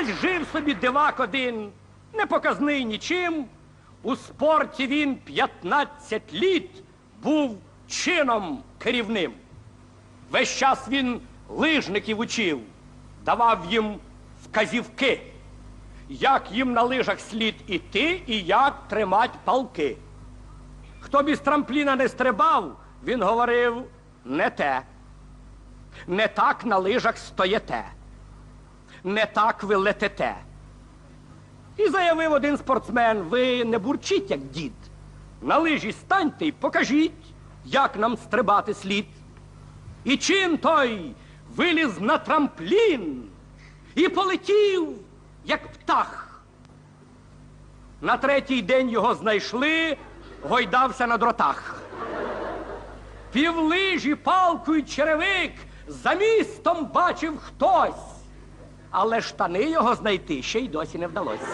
Десь жив собі дивак один, не показний нічим. У спорті він 15 літ був чином керівним. Весь час він лижників учив, давав їм вказівки, як їм на лижах слід іти і як тримати палки. Хто б із трампліна не стрибав, він говорив не те. Не так на лижах стоїте, не так ви летите. І заявив один спортсмен, ви не бурчіть, як дід. На лижі станьте і покажіть, як нам стрибати слід. І чим той виліз на трамплін і полетів, як птах. На третій день його знайшли, гойдався на дротах. Півлижі, палку й черевик за містом бачив хтось, але штани його знайти ще й досі не вдалося.